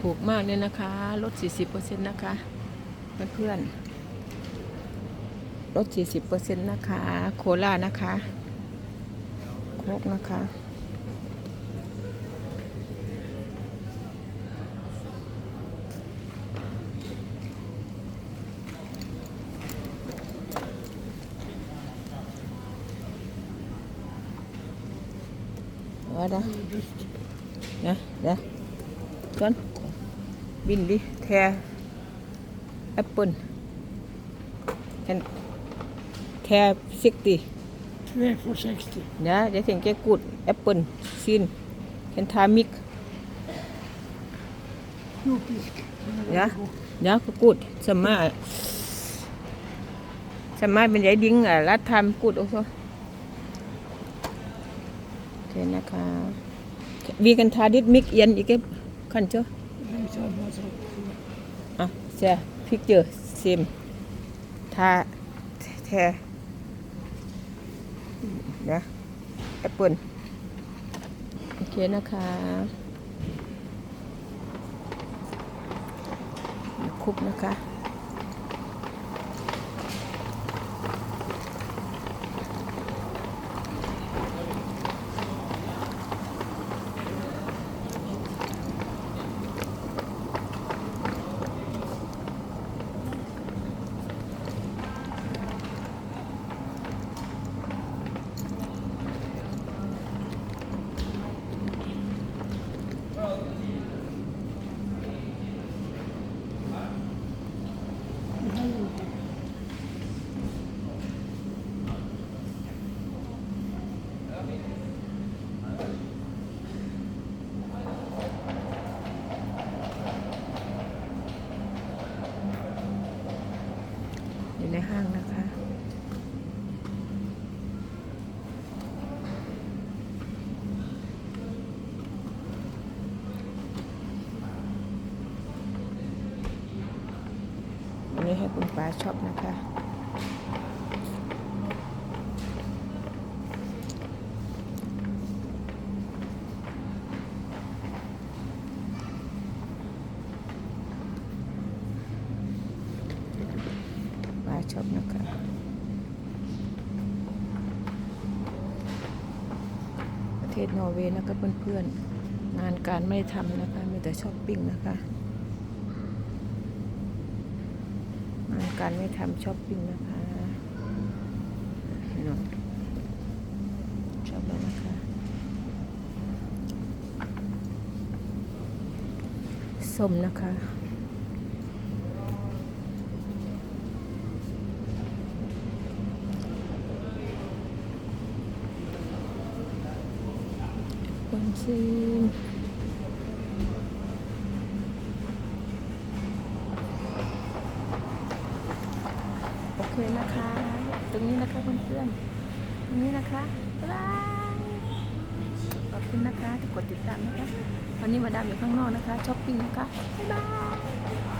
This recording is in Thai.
ถูกมากเลยนะคะ ลด 40%นะคะ เพื่อนๆลด 40%นะคะ โคลานะคะ โคกนะคะว่าได้ บินดิแทแอปเปิลแคนแทซิกตี2 for 60. นะเดี๋ยวถึงแกกูดแอปเปิลซินแคนทามิก No pisk. เดี๋ยวเดี๋ยวก็กูดสมมาสมมาเป็นยายดิ้งอะรัดทำกูดโอ้โหโอเคนะคะวีกันทาดิดมิกเอียนอีกแค่ขันเจ้า อะแชร์พิกเจอร์ซิมทาแทนะแอปเปิลโอเคนะคะคุบนะคะ ข้างนะคะ อันนี้ให้คุณป้าชอบนะคะ ป้า ช็อปนะคะประเทศนอร์เวย์นะคะเพื่อนๆงานการไม่ทำนะคะมีแต่ช้อปปิ้งนะคะงานการไม่ทำช้อปปิ้งนะคะนาะชอบแล้วนะคะสมนะคะ คนซีนโอเคนะคะ ตรงนี้นะคะเพื่อนๆตรงนี้นะคะบ๊ายบายขอบคุณนะคะที่กดติดตามนะคะ วันนี้มาดามอยู่ข้างนอกนะคะช้อปปิ้งนะคะ บ๊ายบาย